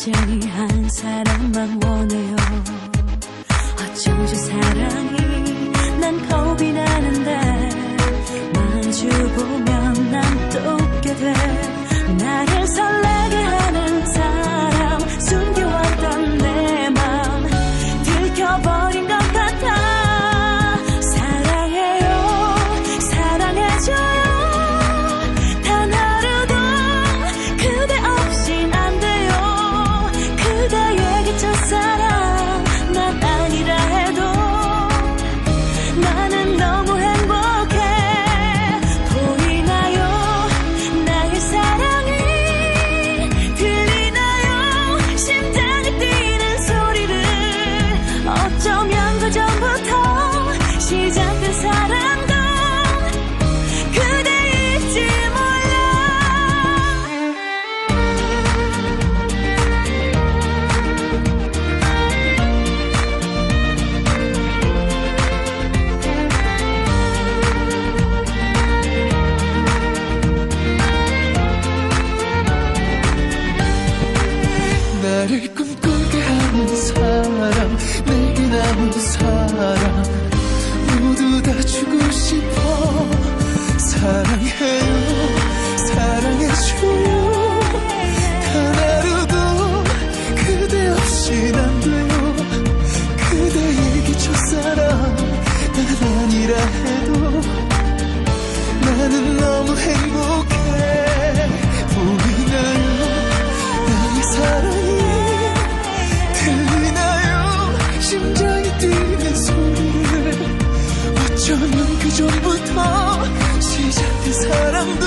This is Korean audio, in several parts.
여전히 한 사람만 원해요. 어쩌지 사랑이 난 겁이 나는데 마주 보면 난 또 웃게 돼. 나를 설레 사랑해요. 사랑해줘요. 단 루도 그대 없인 안 돼요. 그대에게 첫사랑 난 아니라 해. 어쩌면 그 전부터 시작된 사랑도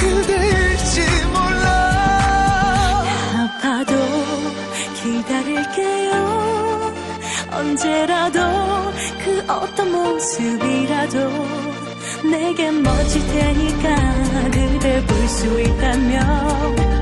그대일지 몰라. 아파도 기다릴게요. 언제라도 그 어떤 모습이라도 내게 멋질 테니까 그댈 볼 수 있다면